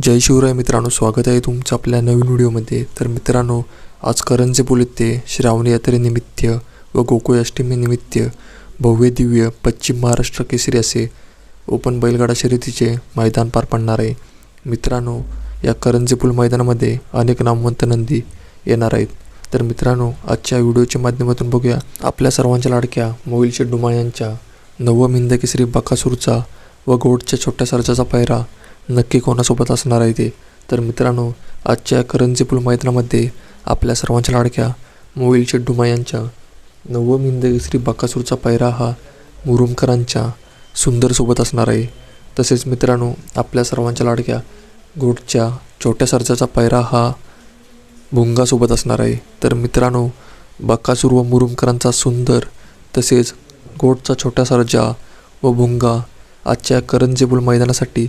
जय शिवराय मित्रांनो स्वागत आहे तुमचं आपल्या नवीन व्हिडिओमध्ये. तर मित्रांनो आज करंजे पूल श्रावण यात्रेनिमित्त व गोकुळाष्टमीनिमित्त भव्य दिव्य पश्चिम महाराष्ट्र केसरी असे ओपन बैलगाडा शर्यतीचे मैदान पार पडणार आहे. मित्रांनो या करंजे पूल मैदानामध्ये अनेक नामवंत नंदी येणार आहेत. तर मित्रांनो आजच्या व्हिडिओच्या माध्यमातून बघूया आपल्या सर्वांच्या लाडक्या मोबाईल डुमा यांच्या नवम हिंद केसरी बकासूरचा व गोडच्या छोट्या सरजाचा पायरा नक्की कोणासोबत असणार आहे ते? तर मित्रांनो आजच्या करंजी पूल मैदानामध्ये आपल्या सर्वांच्या लाडक्या मोईल शेड्डुमा यांच्या नवम श्री बाकासूरचा पायरा हा मुरुमकरांच्या सुंदरसोबत असणार आहे. तसेच मित्रांनो आपल्या सर्वांच्या लाडक्या गोडच्या छोट्या सरजाचा पायरा हा भुंगासोबत असणार आहे. तर मित्रांनो बाकासूर व मुरुमकरांचा सुंदर तसेच गोटचा छोटा सरजा व भुंगा आजच्या करंजेबुल मैदानासाठी